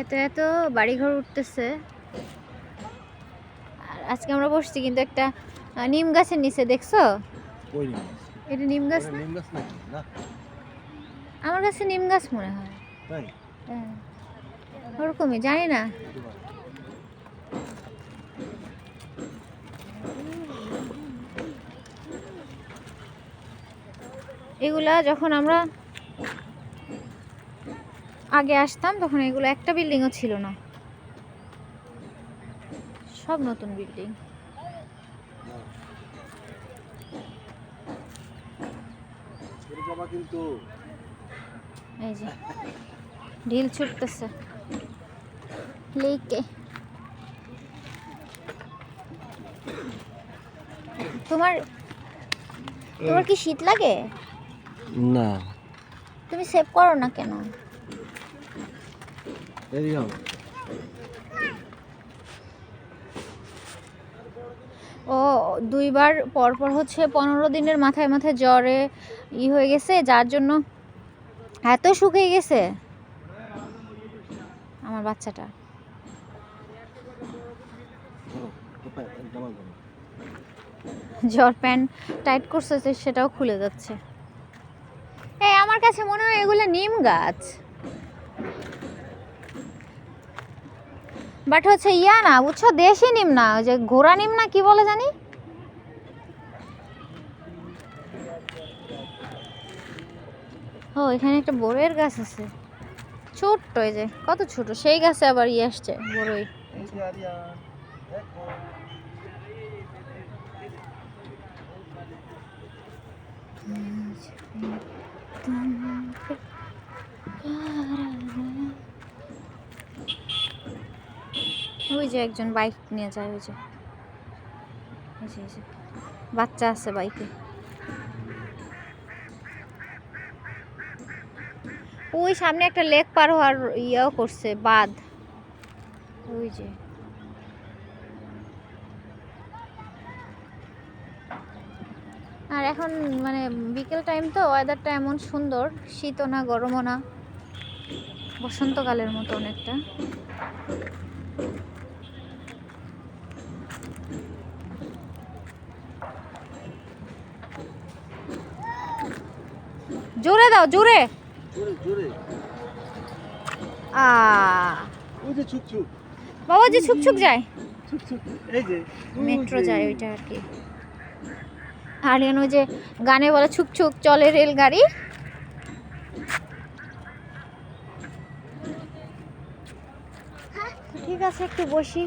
এত এত বাড়িঘর উঠতেছে। আর আজকে আমরা বসছি কিন্তু একটা নিম গাছের নিচে দেখছ? এটা নিম গাছ না? আমার কাছে নিম গাছ মনে হয়। হ্যাঁ। ওরকমই জানি না। এগুলা যখন আমরা আগে আসতাম তখন এগুলো একটা বিল্ডিংও ছিল না। সব নতুন বিল্ডিং। এই যে ঢিল ছুটতেছে। লেকে। তোমার তোমার কি শীত লাগে? না। তুমি সেভ করো না কেন? ও, দুইবার পর পর হচ্ছে পনেরো দিনের মাথায় মাথায় জ্বরে ই হয়ে গেছে, যার জন্য এত শুকিয়ে গেছে। আমার বাচ্চাটা। জ্বর প্যান্ট টাইট করছে সেটাও খুলে যাচ্ছে। এই, আমার কাছে মনে হয় এগুলো নিম গাছ। বাট হচ্ছে ইয়া না, বুঝছ? দেশি নিম না, ওই যে ঘোড়া নিম না, কি বলে জানি? ও, এখানে একটা বড়ের গাছ আছে। ছোট্ট এই যে, কত ছোট? সেই গাছে আবার ইয়ে আসছে বড়ই ওই যে একজন বাইক নিয়ে যায়, ওই যে। বাচ্চা আছে বাইকে। ওই সামনে একটা লেক পার হওয়ার ইয়েও করছে, বাঁধ। ওই যে। আর এখন মানে বিকেল টাইম তো, ওয়েদারটা এমন সুন্দর। শীতও না, গরমও না। বসন্তকালের মতো অনেকটা জোরে দাও জোরে। বাবা যে ছুক ছুক যায়। মেট্রো যায় ওইটা আর কি। আর এন যে গানে বলে ছুক ছুক চলে রেলগাড়ি। ঠিক আছে একটু বসি।